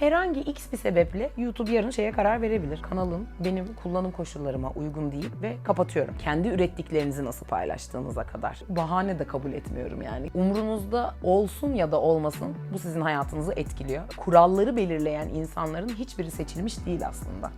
Herhangi X bir sebeple YouTube yarın şeye karar verebilir. Kanalım benim kullanım koşullarıma uygun değil ve kapatıyorum. Kendi ürettiklerinizi nasıl paylaştığınıza kadar. Bahane de kabul etmiyorum yani. Umrunuzda olsun ya da olmasın bu sizin hayatınızı etkiliyor. Kuralları belirleyen insanların hiçbiri seçilmiş değil aslında.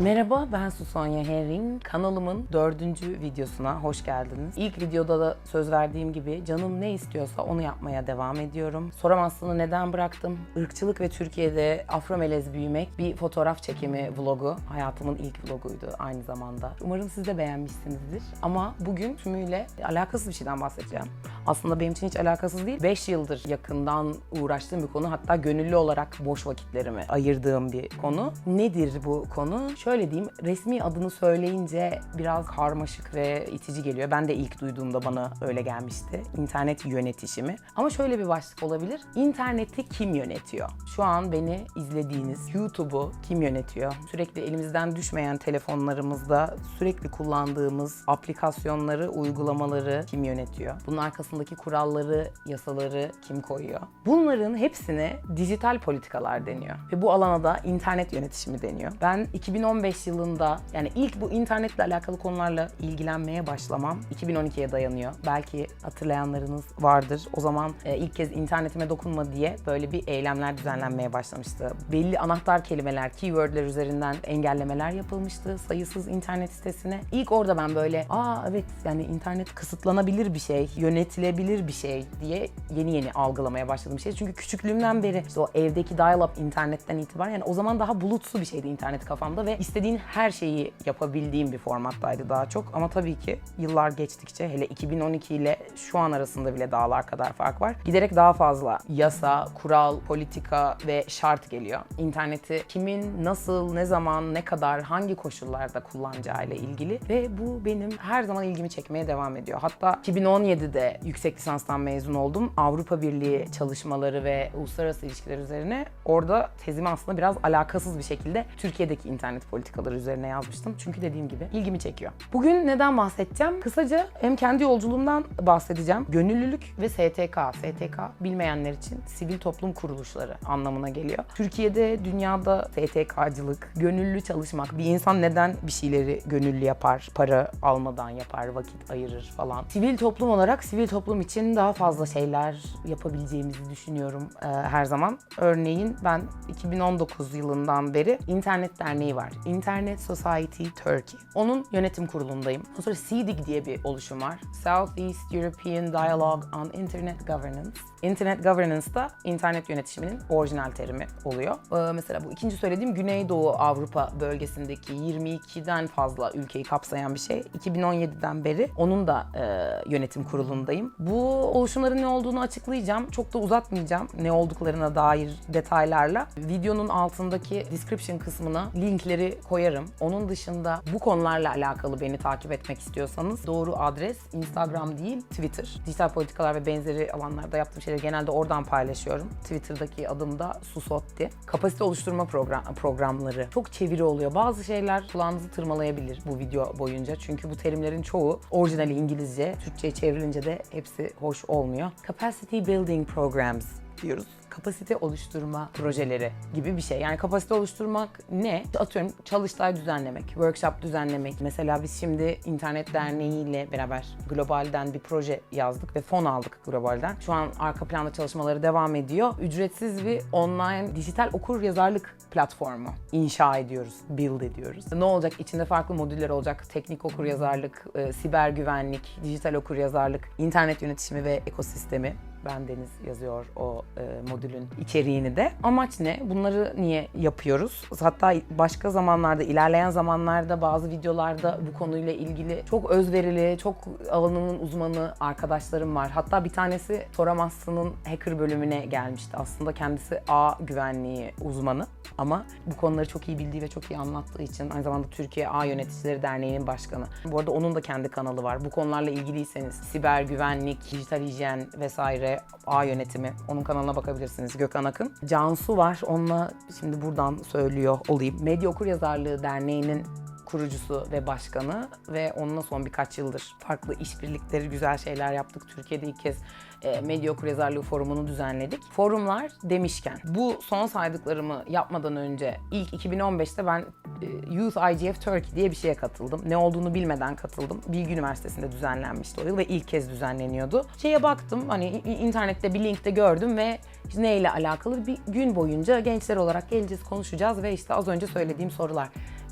Merhaba ben Susonya Herring. Kanalımın dördüncü videosuna hoş geldiniz. İlk videoda da söz verdiğim gibi canım ne istiyorsa onu yapmaya devam ediyorum. Soramazsını neden bıraktım? Irkçılık ve Türkiye'de afromelez büyümek bir fotoğraf çekimi vlogu. Hayatımın ilk vloguydu aynı zamanda. Umarım siz de beğenmişsinizdir. Ama bugün tümüyle alakasız bir şeyden bahsedeceğim. Aslında benim için hiç alakasız değil. 5 yıldır yakından uğraştığım bir konu. Hatta gönüllü olarak boş vakitlerimi ayırdığım bir konu. Nedir bu konu? Şöyle diyeyim, resmi adını söyleyince biraz karmaşık ve itici geliyor. Ben de ilk duyduğumda bana öyle gelmişti. İnternet yönetişimi. Ama şöyle bir başlık olabilir. İnterneti kim yönetiyor? Şu an beni izlediğiniz YouTube'u kim yönetiyor? Sürekli elimizden düşmeyen telefonlarımızda sürekli kullandığımız aplikasyonları, uygulamaları kim yönetiyor? Bunun arkasındaki kuralları, yasaları kim koyuyor? Bunların hepsine dijital politikalar deniyor. Ve bu alana da internet yönetişimi deniyor. Ben 2015 yılında yani ilk bu internetle alakalı konularla ilgilenmeye başlamam 2012'ye dayanıyor. Belki hatırlayanlarınız vardır. O zaman e, ilk kez internetime dokunma diye böyle bir eylemler düzenlenmeye başlamıştı. Belli anahtar kelimeler, keywordler üzerinden engellemeler yapılmıştı sayısız internet sitesine. İlk orada ben böyle aa evet yani internet kısıtlanabilir bir şey, yönetilebilir bir şey diye yeni yeni algılamaya başladığım şey. Çünkü küçüklüğümden beri işte o evdeki dial-up internetten itibaren yani o zaman daha bulutsu bir şeydi internet kafamda ve istediğin her şeyi yapabildiğim bir formattaydı daha çok. Ama tabii ki yıllar geçtikçe hele 2012 ile şu an arasında bile dağlar kadar fark var. Giderek daha fazla yasa, kural, politika ve şart geliyor. İnterneti kimin, nasıl, ne zaman, ne kadar, hangi koşullarda kullanacağı ile ilgili ve bu benim her zaman ilgimi çekmeye devam ediyor. Hatta 2017'de yüksek lisanstan mezun oldum. Avrupa Birliği çalışmaları ve uluslararası ilişkiler üzerine orada tezimi aslında biraz alakasız bir şekilde Türkiye'deki internet politikaları üzerine yazmıştım. Çünkü dediğim gibi ilgimi çekiyor. Bugün neden bahsedeceğim? Kısaca hem kendi yolculuğumdan bahsedeceğim. Gönüllülük ve STK. STK bilmeyenler için sivil toplum kuruluşları anlamına geliyor. Türkiye'de, dünyada STK'cılık, gönüllü çalışmak, bir insan neden bir şeyleri gönüllü yapar, para almadan yapar, vakit ayırır falan. Sivil toplum olarak sivil toplum için daha fazla şeyler yapabileceğimizi düşünüyorum e, her zaman. Örneğin ben 2019 yılından beri İnternet Derneği var. Internet Society Turkey. Onun yönetim kurulundayım. Ondan sonra CDIG diye bir oluşum var. Southeast European Dialogue on Internet Governance. Internet Governance da internet yönetiminin orijinal terimi oluyor. Ee, mesela bu ikinci söylediğim Güneydoğu Avrupa bölgesindeki 22'den fazla ülkeyi kapsayan bir şey. 2017'den beri onun da e, yönetim kurulundayım. Bu oluşumların ne olduğunu açıklayacağım. Çok da uzatmayacağım ne olduklarına dair detaylarla. Videonun altındaki description kısmına linkleri koyarım. Onun dışında bu konularla alakalı beni takip etmek istiyorsanız doğru adres Instagram değil Twitter. Dijital politikalar ve benzeri alanlarda yaptığım şeyleri genelde oradan paylaşıyorum. Twitter'daki adım da Susotti. Kapasite oluşturma program, programları. Çok çeviri oluyor. Bazı şeyler kulağınızı tırmalayabilir bu video boyunca. Çünkü bu terimlerin çoğu orijinali İngilizce, Türkçe'ye çevrilince de hepsi hoş olmuyor. Capacity Building Programs diyoruz kapasite oluşturma projeleri gibi bir şey. Yani kapasite oluşturmak ne? Atıyorum çalıştay düzenlemek, workshop düzenlemek. Mesela biz şimdi İnternet Derneği beraber Global'den bir proje yazdık ve fon aldık Global'den. Şu an arka planda çalışmaları devam ediyor. Ücretsiz bir online dijital okur yazarlık platformu inşa ediyoruz, build ediyoruz. Ne olacak? İçinde farklı modüller olacak. Teknik okur yazarlık, e, siber güvenlik, dijital okur yazarlık, internet yönetişimi ve ekosistemi. Ben Deniz yazıyor o e, modülün içeriğini de. Amaç ne? Bunları niye yapıyoruz? Hatta başka zamanlarda, ilerleyen zamanlarda bazı videolarda bu konuyla ilgili çok özverili, çok alanının uzmanı arkadaşlarım var. Hatta bir tanesi Soramazsın'ın hacker bölümüne gelmişti. Aslında kendisi A güvenliği uzmanı ama bu konuları çok iyi bildiği ve çok iyi anlattığı için aynı zamanda Türkiye A Yöneticileri Derneği'nin başkanı. Bu arada onun da kendi kanalı var. Bu konularla ilgiliyseniz siber güvenlik, dijital hijyen vesaire A yönetimi onun kanalına bakabilirsiniz. Gökhan Akın. Cansu var. Onunla şimdi buradan söylüyor olayım. Medya Okuryazarlığı Derneği'nin kurucusu ve başkanı ve onunla son birkaç yıldır farklı işbirlikleri, güzel şeyler yaptık. Türkiye'de ilk kez e, medya okuryazarlığı forumunu düzenledik. Forumlar demişken bu son saydıklarımı yapmadan önce ilk 2015'te ben e, Youth IGF Turkey diye bir şeye katıldım. Ne olduğunu bilmeden katıldım. Bilgi Üniversitesi'nde düzenlenmişti o yıl ve ilk kez düzenleniyordu. Şeye baktım hani internette bir linkte gördüm ve işte neyle alakalı bir gün boyunca gençler olarak geleceğiz konuşacağız ve işte az önce söylediğim sorular.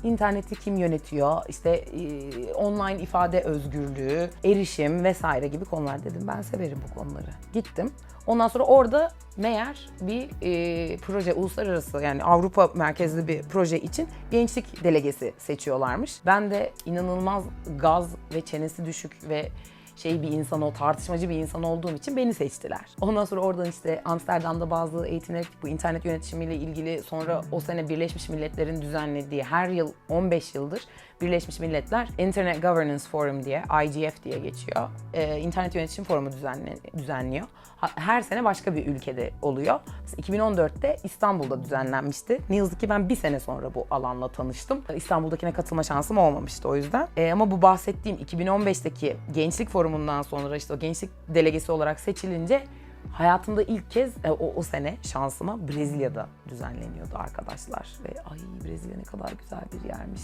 İnterneti kim yönetiyor? İşte e, online ifade özgürlüğü, erişim vesaire gibi konular dedim. Ben severim bu konuları. Gittim. Ondan sonra orada meğer bir e, proje, uluslararası yani Avrupa merkezli bir proje için gençlik delegesi seçiyorlarmış. Ben de inanılmaz gaz ve çenesi düşük ve şey bir insan o tartışmacı bir insan olduğum için beni seçtiler. Ondan sonra oradan işte Amsterdam'da bazı eğitimler. Bu internet yönetimiyle ilgili sonra o sene Birleşmiş Milletler'in düzenlediği her yıl 15 yıldır Birleşmiş Milletler Internet Governance Forum diye IGF diye geçiyor. Ee, internet yönetişim forumu düzenle, düzenliyor. Her sene başka bir ülkede oluyor. Mesela 2014'te İstanbul'da düzenlenmişti. Ne yazık ki ben bir sene sonra bu alanla tanıştım. İstanbul'dakine katılma şansım olmamıştı o yüzden. Ee, ama bu bahsettiğim 2015'teki gençlik forumundan sonra işte o gençlik delegesi olarak seçilince hayatımda ilk kez e, o, o sene şansıma Brezilya'da düzenleniyordu arkadaşlar. Ve ay Brezilya ne kadar güzel bir yermiş.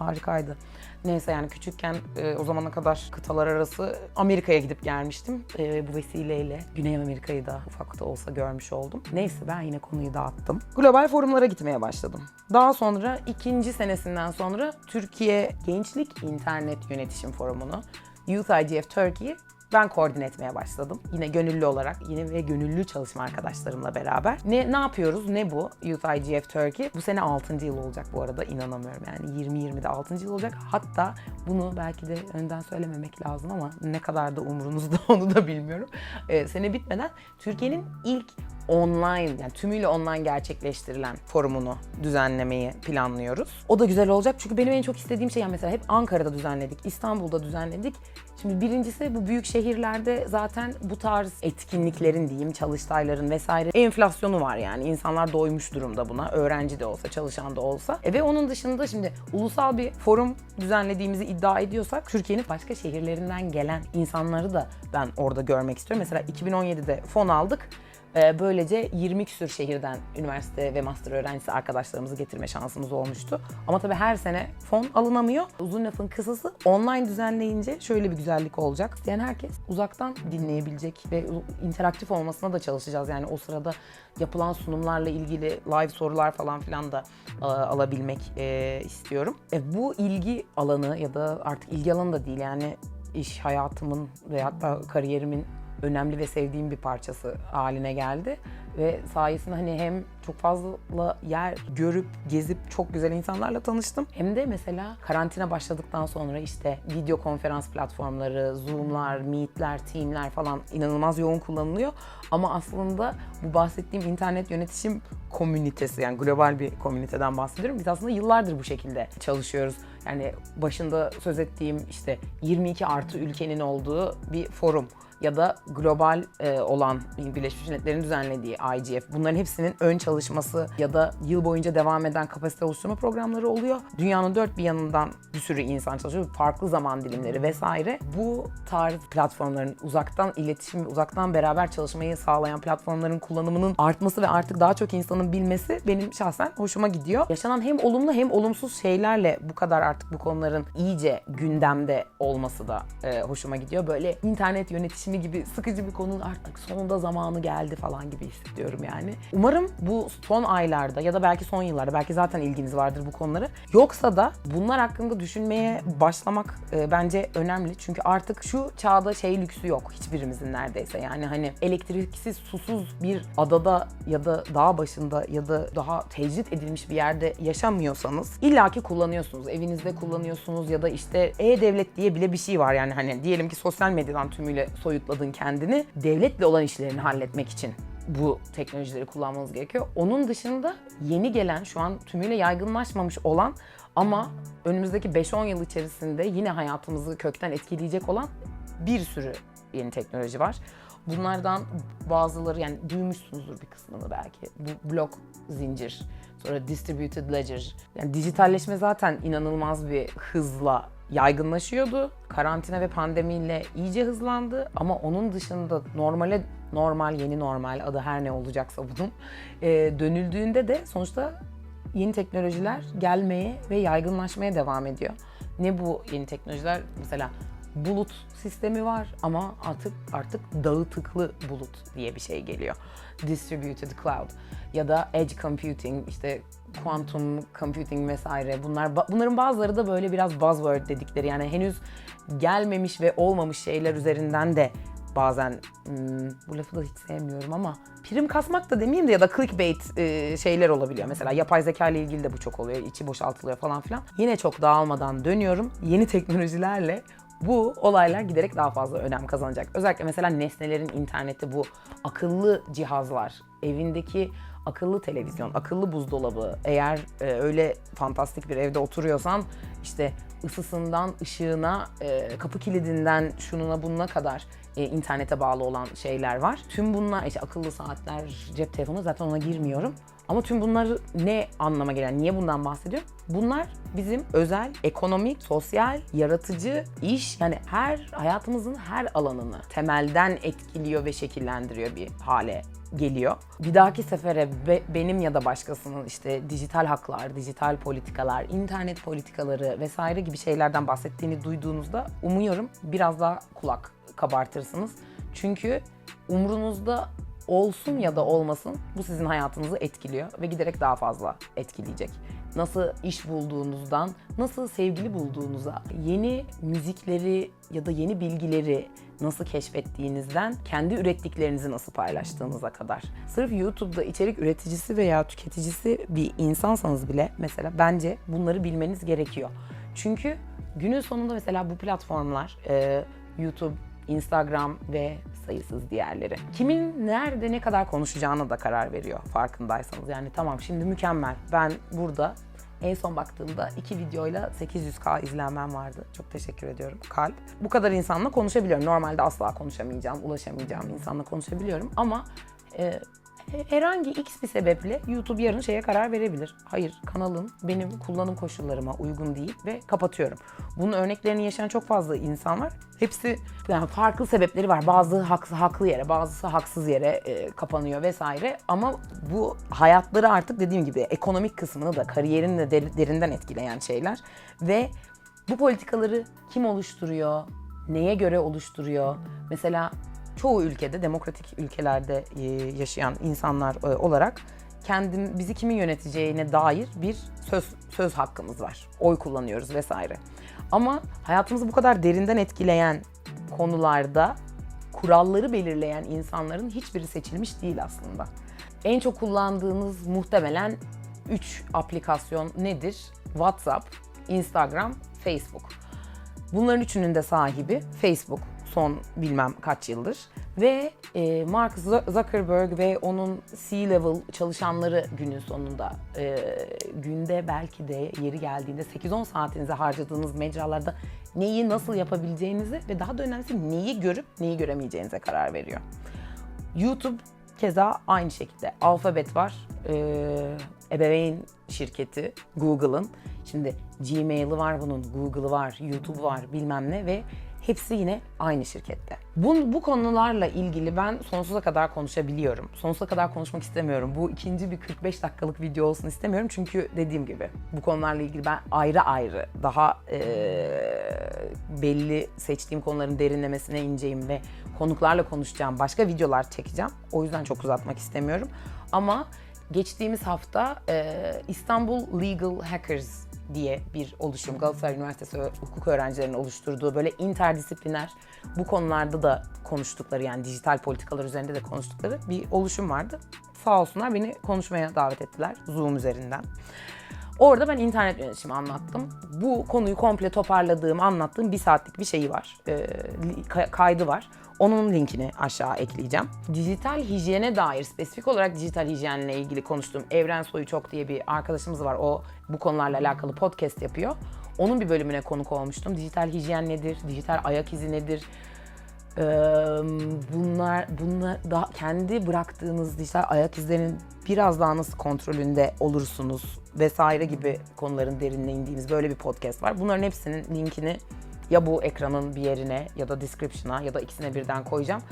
Harikaydı. Neyse yani küçükken e, o zamana kadar kıtalar arası Amerika'ya gidip gelmiştim. E, bu vesileyle Güney Amerika'yı da ufak da olsa görmüş oldum. Neyse ben yine konuyu dağıttım. Global forumlara gitmeye başladım. Daha sonra ikinci senesinden sonra Türkiye Gençlik İnternet Yönetişim Forumu'nu Youth IGF Turkey'yi ben koordine etmeye başladım. Yine gönüllü olarak, yine ve gönüllü çalışma arkadaşlarımla beraber. Ne ne yapıyoruz? Ne bu? Youth IGF Turkey. Bu sene 6. yıl olacak bu arada inanamıyorum. Yani 20-20'de 6. yıl olacak. Hatta bunu belki de önden söylememek lazım ama ne kadar da umurunuzda onu da bilmiyorum. Ee, sene bitmeden Türkiye'nin ilk online yani tümüyle online gerçekleştirilen forumunu düzenlemeyi planlıyoruz. O da güzel olacak çünkü benim en çok istediğim şey yani mesela hep Ankara'da düzenledik, İstanbul'da düzenledik. Şimdi birincisi bu büyük şehirlerde zaten bu tarz etkinliklerin diyeyim, çalıştayların vesaire enflasyonu var yani. İnsanlar doymuş durumda buna. Öğrenci de olsa, çalışan da olsa. E ve onun dışında şimdi ulusal bir forum düzenlediğimizi iddia ediyorsak Türkiye'nin başka şehirlerinden gelen insanları da ben orada görmek istiyorum. Mesela 2017'de fon aldık. Ee, Böylece 20 küsür şehirden üniversite ve master öğrencisi arkadaşlarımızı getirme şansımız olmuştu. Ama tabii her sene fon alınamıyor. Uzun lafın kısası online düzenleyince şöyle bir güzellik olacak. İsteyen herkes uzaktan dinleyebilecek ve interaktif olmasına da çalışacağız. Yani o sırada yapılan sunumlarla ilgili live sorular falan filan da e, alabilmek e, istiyorum. E, bu ilgi alanı ya da artık ilgi alanı da değil yani iş hayatımın ve hatta kariyerimin önemli ve sevdiğim bir parçası haline geldi. Ve sayesinde hani hem çok fazla yer görüp, gezip çok güzel insanlarla tanıştım. Hem de mesela karantina başladıktan sonra işte video konferans platformları, Zoom'lar, Meet'ler, Team'ler falan inanılmaz yoğun kullanılıyor. Ama aslında bu bahsettiğim internet yönetişim komünitesi yani global bir komüniteden bahsediyorum. Biz aslında yıllardır bu şekilde çalışıyoruz. Yani başında söz ettiğim işte 22 artı ülkenin olduğu bir forum ya da global e, olan Birleşmiş Milletler'in düzenlediği IGF bunların hepsinin ön çalışması ya da yıl boyunca devam eden kapasite oluşturma programları oluyor. Dünyanın dört bir yanından bir sürü insan çalışıyor. Farklı zaman dilimleri vesaire. Bu tarz platformların uzaktan iletişim, uzaktan beraber çalışmayı sağlayan platformların kullanımının artması ve artık daha çok insanın bilmesi benim şahsen hoşuma gidiyor. Yaşanan hem olumlu hem olumsuz şeylerle bu kadar artık bu konuların iyice gündemde olması da e, hoşuma gidiyor. Böyle internet yönetişimi gibi sıkıcı bir konunun artık sonunda zamanı geldi falan gibi hissediyorum yani. Umarım bu son aylarda ya da belki son yıllarda belki zaten ilginiz vardır bu konulara. Yoksa da bunlar hakkında düşünmeye başlamak e, bence önemli. Çünkü artık şu çağda şey lüksü yok hiçbirimizin neredeyse. Yani hani elektriksiz, susuz bir adada ya da dağ başında ya da daha tecrit edilmiş bir yerde yaşamıyorsanız illaki kullanıyorsunuz. Evinizde kullanıyorsunuz ya da işte e-devlet diye bile bir şey var. Yani hani diyelim ki sosyal medyadan tümüyle soyutladın kendini. Devletle olan işlerini halletmek için bu teknolojileri kullanmanız gerekiyor. Onun dışında yeni gelen, şu an tümüyle yaygınlaşmamış olan ama önümüzdeki 5-10 yıl içerisinde yine hayatımızı kökten etkileyecek olan bir sürü yeni teknoloji var. Bunlardan bazıları yani duymuşsunuzdur bir kısmını belki. Bu blok zincir Sonra distributed ledger. Yani dijitalleşme zaten inanılmaz bir hızla yaygınlaşıyordu. Karantina ve pandemiyle iyice hızlandı ama onun dışında normale normal, yeni normal adı her ne olacaksa bunun e, dönüldüğünde de sonuçta yeni teknolojiler gelmeye ve yaygınlaşmaya devam ediyor. Ne bu yeni teknolojiler? Mesela bulut sistemi var ama artık artık dağıtıklı bulut diye bir şey geliyor. Distributed cloud ya da edge computing, işte quantum computing vesaire. Bunlar bunların bazıları da böyle biraz buzzword dedikleri yani henüz gelmemiş ve olmamış şeyler üzerinden de bazen hmm, bu lafı da hiç sevmiyorum ama prim kasmak da demeyeyim de ya da clickbait e, şeyler olabiliyor. Mesela yapay zeka ile ilgili de bu çok oluyor. içi boşaltılıyor falan filan. Yine çok dağılmadan dönüyorum. Yeni teknolojilerle bu olaylar giderek daha fazla önem kazanacak. Özellikle mesela nesnelerin interneti bu akıllı cihazlar, evindeki akıllı televizyon, akıllı buzdolabı, eğer e, öyle fantastik bir evde oturuyorsan işte ısısından ışığına, e, kapı kilidinden şununa bununa kadar e, internete bağlı olan şeyler var. Tüm bunlar işte akıllı saatler, cep telefonu zaten ona girmiyorum. Ama tüm bunları ne anlama gelen, niye bundan bahsediyorum? Bunlar bizim özel, ekonomik, sosyal, yaratıcı, iş yani her hayatımızın her alanını temelden etkiliyor ve şekillendiriyor bir hale geliyor. Bir dahaki sefere be, benim ya da başkasının işte dijital haklar, dijital politikalar, internet politikaları vesaire gibi şeylerden bahsettiğini duyduğunuzda umuyorum biraz daha kulak kabartırsınız. Çünkü umrunuzda olsun ya da olmasın bu sizin hayatınızı etkiliyor ve giderek daha fazla etkileyecek. Nasıl iş bulduğunuzdan, nasıl sevgili bulduğunuza, yeni müzikleri ya da yeni bilgileri nasıl keşfettiğinizden kendi ürettiklerinizi nasıl paylaştığınıza kadar. Sırf YouTube'da içerik üreticisi veya tüketicisi bir insansanız bile mesela bence bunları bilmeniz gerekiyor. Çünkü günün sonunda mesela bu platformlar YouTube, Instagram ve sayısız diğerleri. Kimin nerede ne kadar konuşacağına da karar veriyor farkındaysanız. Yani tamam şimdi mükemmel. Ben burada en son baktığımda iki videoyla 800k izlenmem vardı. Çok teşekkür ediyorum. Kalp. Bu kadar insanla konuşabiliyorum. Normalde asla konuşamayacağım, ulaşamayacağım insanla konuşabiliyorum. Ama e, herhangi x bir sebeple YouTube yarın şeye karar verebilir. Hayır kanalın benim kullanım koşullarıma uygun değil ve kapatıyorum. Bunun örneklerini yaşayan çok fazla insan var. Hepsi yani farklı sebepleri var. Bazı haklı, haklı yere, bazısı haksız yere e, kapanıyor vesaire. Ama bu hayatları artık dediğim gibi ekonomik kısmını da kariyerini de derinden etkileyen şeyler. Ve bu politikaları kim oluşturuyor? Neye göre oluşturuyor? Mesela çoğu ülkede, demokratik ülkelerde e, yaşayan insanlar e, olarak kendim bizi kimin yöneteceğine dair bir söz söz hakkımız var. Oy kullanıyoruz vesaire. Ama hayatımızı bu kadar derinden etkileyen konularda kuralları belirleyen insanların hiçbiri seçilmiş değil aslında. En çok kullandığınız muhtemelen 3 aplikasyon nedir? WhatsApp, Instagram, Facebook. Bunların üçünün de sahibi Facebook son bilmem kaç yıldır. Ve e, Mark Zuckerberg ve onun C-level çalışanları günün sonunda e, günde belki de yeri geldiğinde 8-10 saatinizi harcadığınız mecralarda neyi nasıl yapabileceğinizi ve daha da önemlisi neyi görüp neyi göremeyeceğinize karar veriyor. YouTube keza aynı şekilde. Alphabet var, e, ebeveyn şirketi Google'ın. Şimdi Gmail'i var bunun, Google'ı var, YouTube var bilmem ne ve Hepsi yine aynı şirkette. Bu, bu konularla ilgili ben sonsuza kadar konuşabiliyorum. Sonsuza kadar konuşmak istemiyorum. Bu ikinci bir 45 dakikalık video olsun istemiyorum. Çünkü dediğim gibi bu konularla ilgili ben ayrı ayrı daha e, belli seçtiğim konuların derinlemesine ineceğim ve konuklarla konuşacağım başka videolar çekeceğim. O yüzden çok uzatmak istemiyorum. Ama geçtiğimiz hafta e, İstanbul Legal Hackers diye bir oluşum. Galatasaray Üniversitesi hukuk öğrencilerinin oluşturduğu böyle interdisipliner bu konularda da konuştukları yani dijital politikalar üzerinde de konuştukları bir oluşum vardı. Sağ olsunlar beni konuşmaya davet ettiler Zoom üzerinden. Orada ben internet yönetimi anlattım. Bu konuyu komple toparladığım, anlattığım bir saatlik bir şeyi var. E, kaydı var. Onun linkini aşağı ekleyeceğim. Dijital hijyene dair, spesifik olarak dijital hijyenle ilgili konuştuğum Evren Soyu Çok diye bir arkadaşımız var. O bu konularla alakalı podcast yapıyor. Onun bir bölümüne konuk olmuştum. Dijital hijyen nedir? Dijital ayak izi nedir? Bunlar bunlar daha kendi bıraktığınız dijital ayak izlerinin biraz daha nasıl kontrolünde olursunuz vesaire gibi konuların derinine indiğimiz böyle bir podcast var. Bunların hepsinin linkini ya bu ekranın bir yerine ya da description'a ya da ikisine birden koyacağım.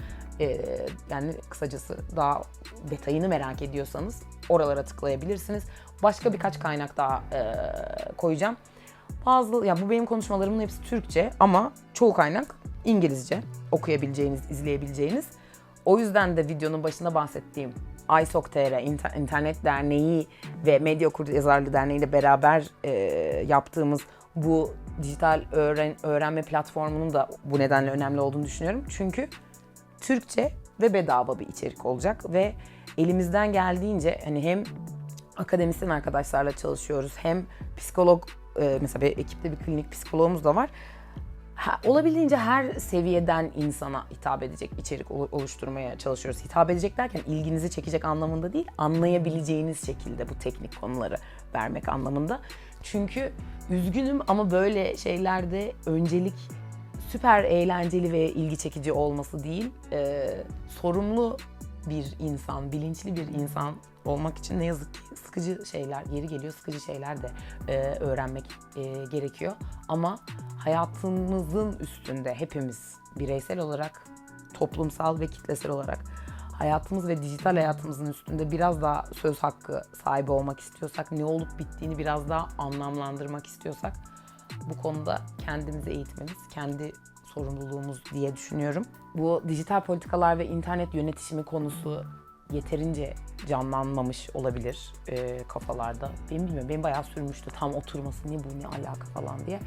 Ee, yani kısacası daha detayını merak ediyorsanız oralara tıklayabilirsiniz. Başka birkaç kaynak daha e, koyacağım. Bazı ya bu benim konuşmalarımın hepsi Türkçe ama çoğu kaynak İngilizce okuyabileceğiniz, izleyebileceğiniz. O yüzden de videonun başında bahsettiğim İnter- İnternet Derneği ve Medya Okur Yazarlı Derneği ile beraber e, yaptığımız bu dijital öğren öğrenme platformunun da bu nedenle önemli olduğunu düşünüyorum. Çünkü Türkçe ve bedava bir içerik olacak ve elimizden geldiğince hani hem akademisyen arkadaşlarla çalışıyoruz hem psikolog e, mesela bir ekipte bir klinik psikologumuz da var. Olabildiğince her seviyeden insana hitap edecek içerik olu- oluşturmaya çalışıyoruz. Hitap edecek derken ilginizi çekecek anlamında değil, anlayabileceğiniz şekilde bu teknik konuları vermek anlamında. Çünkü üzgünüm ama böyle şeylerde öncelik süper eğlenceli ve ilgi çekici olması değil, e, sorumlu bir insan, bilinçli bir insan olmak için ne yazık ki sıkıcı şeyler, yeri geliyor sıkıcı şeyler de e, öğrenmek e, gerekiyor. Ama hayatımızın üstünde hepimiz bireysel olarak, toplumsal ve kitlesel olarak hayatımız ve dijital hayatımızın üstünde biraz daha söz hakkı sahibi olmak istiyorsak, ne olup bittiğini biraz daha anlamlandırmak istiyorsak bu konuda kendimizi eğitmemiz, kendi sorumluluğumuz diye düşünüyorum. Bu dijital politikalar ve internet yönetişimi konusu yeterince canlanmamış olabilir e, kafalarda. Benim bilmiyorum, benim bayağı sürmüştü tam oturması, niye bu ne alaka falan diye.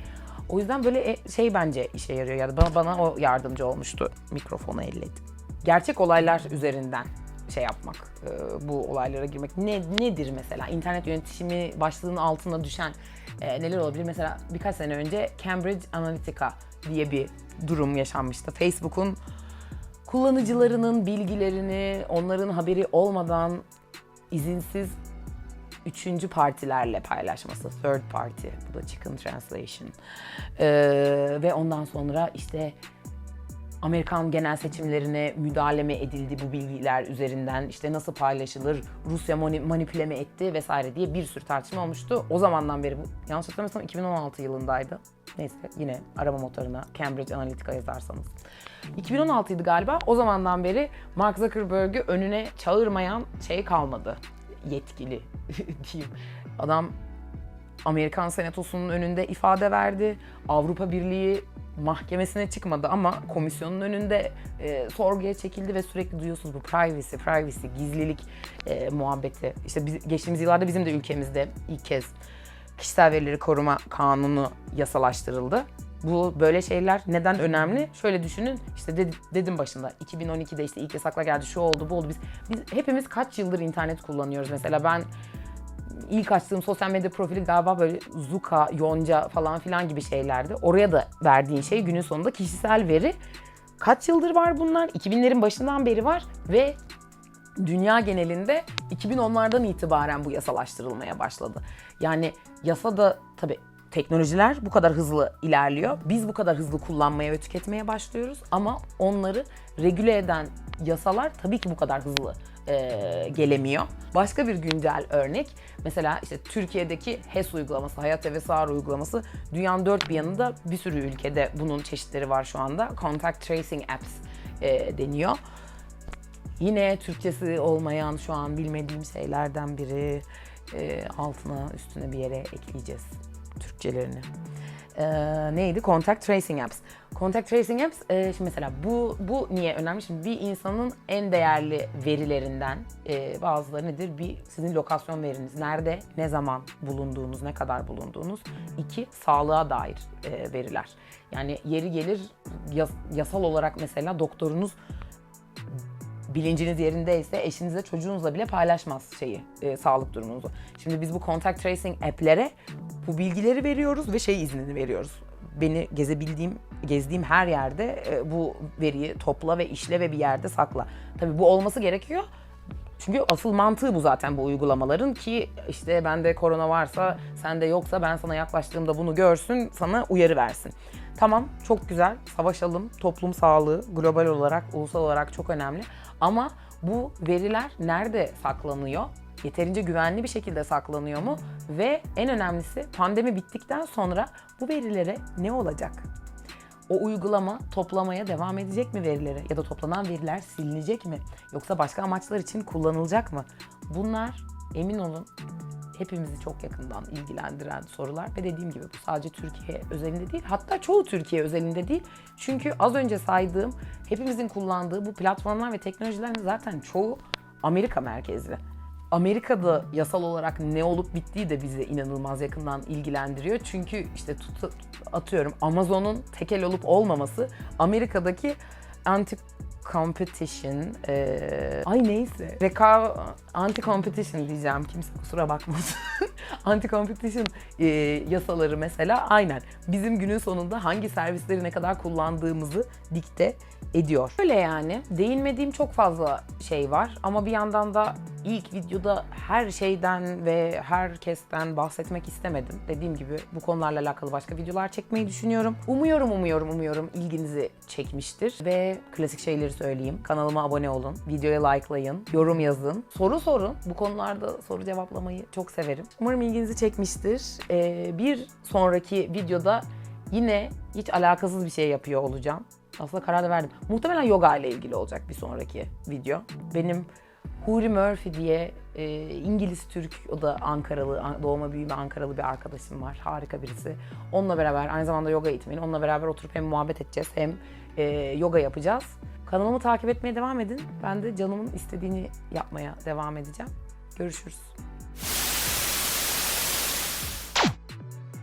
O yüzden böyle e, şey bence işe yarıyor ya da bana, bana o yardımcı olmuştu mikrofonu elledim. Gerçek olaylar üzerinden şey yapmak, e, bu olaylara girmek. Ne nedir mesela? İnternet yönetişimi başlığının altına düşen e, neler olabilir? Mesela birkaç sene önce Cambridge Analytica diye bir durum yaşanmıştı. Facebook'un kullanıcılarının bilgilerini onların haberi olmadan izinsiz üçüncü partilerle paylaşması. Third party. Bu da chicken translation. Ee, ve ondan sonra işte Amerikan genel seçimlerine müdahale mi edildi bu bilgiler üzerinden işte nasıl paylaşılır, Rusya mani- manipüle mi etti vesaire diye bir sürü tartışma olmuştu. O zamandan beri, yanlış hatırlamıyorsam 2016 yılındaydı. Neyse yine arama motoruna Cambridge Analytica yazarsanız. 2016 idi galiba. O zamandan beri Mark Zuckerberg'ü önüne çağırmayan şey kalmadı. Yetkili diyeyim. Adam Amerikan Senatosu'nun önünde ifade verdi. Avrupa Birliği mahkemesine çıkmadı ama komisyonun önünde e, sorguya çekildi ve sürekli duyuyorsunuz bu privacy, privacy, gizlilik e, muhabbeti. İşte biz, geçtiğimiz yıllarda bizim de ülkemizde ilk kez kişisel verileri koruma kanunu yasalaştırıldı. Bu böyle şeyler neden önemli? Şöyle düşünün. işte dedi- dedim başında 2012'de işte ilk yasaklar geldi, şu oldu, bu oldu. Biz, biz hepimiz kaç yıldır internet kullanıyoruz. Mesela ben ilk açtığım sosyal medya profili galiba böyle Zuka, Yonca falan filan gibi şeylerdi. Oraya da verdiğin şey günün sonunda kişisel veri. Kaç yıldır var bunlar? 2000'lerin başından beri var ve dünya genelinde 2010'lardan itibaren bu yasalaştırılmaya başladı. Yani yasada tabii teknolojiler bu kadar hızlı ilerliyor. Biz bu kadar hızlı kullanmaya ve tüketmeye başlıyoruz ama onları regüle eden yasalar tabii ki bu kadar hızlı e, gelemiyor. Başka bir güncel örnek mesela işte Türkiye'deki HES uygulaması, Hayat ve Sağır uygulaması dünyanın dört bir yanında bir sürü ülkede bunun çeşitleri var şu anda. Contact Tracing Apps e, deniyor. Yine Türkçesi olmayan şu an bilmediğim şeylerden biri e, altına üstüne bir yere ekleyeceğiz Türkçelerini. E, neydi? Contact Tracing Apps. Contact Tracing Apps e, şimdi mesela bu bu niye önemli? Şimdi bir insanın en değerli verilerinden e, bazıları nedir? Bir sizin lokasyon veriniz. Nerede, ne zaman bulunduğunuz, ne kadar bulunduğunuz. İki, sağlığa dair e, veriler. Yani yeri gelir yas- yasal olarak mesela doktorunuz bilinciniz yerindeyse eşinizle çocuğunuzla bile paylaşmaz şeyi, e, sağlık durumunuzu. Şimdi biz bu contact tracing app'lere bu bilgileri veriyoruz ve şey iznini veriyoruz. Beni gezebildiğim, gezdiğim her yerde e, bu veriyi topla ve işle ve bir yerde sakla. Tabii bu olması gerekiyor. Çünkü asıl mantığı bu zaten bu uygulamaların ki işte bende korona varsa sende yoksa ben sana yaklaştığımda bunu görsün sana uyarı versin. Tamam çok güzel savaşalım. Toplum sağlığı global olarak, ulusal olarak çok önemli. Ama bu veriler nerede saklanıyor? Yeterince güvenli bir şekilde saklanıyor mu? Ve en önemlisi pandemi bittikten sonra bu verilere ne olacak? O uygulama toplamaya devam edecek mi verileri ya da toplanan veriler silinecek mi yoksa başka amaçlar için kullanılacak mı? Bunlar emin olun hepimizi çok yakından ilgilendiren sorular ve dediğim gibi bu sadece Türkiye özelinde değil hatta çoğu Türkiye özelinde değil. Çünkü az önce saydığım hepimizin kullandığı bu platformlar ve teknolojilerin zaten çoğu Amerika merkezli. Amerika'da yasal olarak ne olup bittiği de bizi inanılmaz yakından ilgilendiriyor. Çünkü işte tut, atıyorum Amazon'un tekel olup olmaması Amerika'daki anti competition, eee, ay neyse, reka anti competition diyeceğim. Kimse kusura bakmasın. anti competition eee, yasaları mesela aynen. Bizim günün sonunda hangi servisleri ne kadar kullandığımızı dikte ediyor. Öyle yani değinmediğim çok fazla şey var ama bir yandan da ilk videoda her şeyden ve herkesten bahsetmek istemedim. Dediğim gibi bu konularla alakalı başka videolar çekmeyi düşünüyorum. Umuyorum, umuyorum, umuyorum ilginizi çekmiştir. Ve klasik şeyleri söyleyeyim. Kanalıma abone olun, videoya likelayın, yorum yazın, soru sorun. Bu konularda soru cevaplamayı çok severim. Umarım ilginizi çekmiştir. Ee, bir sonraki videoda yine hiç alakasız bir şey yapıyor olacağım. Aslında karar da verdim. Muhtemelen yoga ile ilgili olacak bir sonraki video. Benim Huri Murphy diye e, İngiliz Türk, o da Ankaralı, An- doğma büyüme Ankaralı bir arkadaşım var. Harika birisi. Onunla beraber, aynı zamanda yoga eğitmeni. Onunla beraber oturup hem muhabbet edeceğiz hem e, yoga yapacağız. Kanalımı takip etmeye devam edin. Ben de canımın istediğini yapmaya devam edeceğim. Görüşürüz.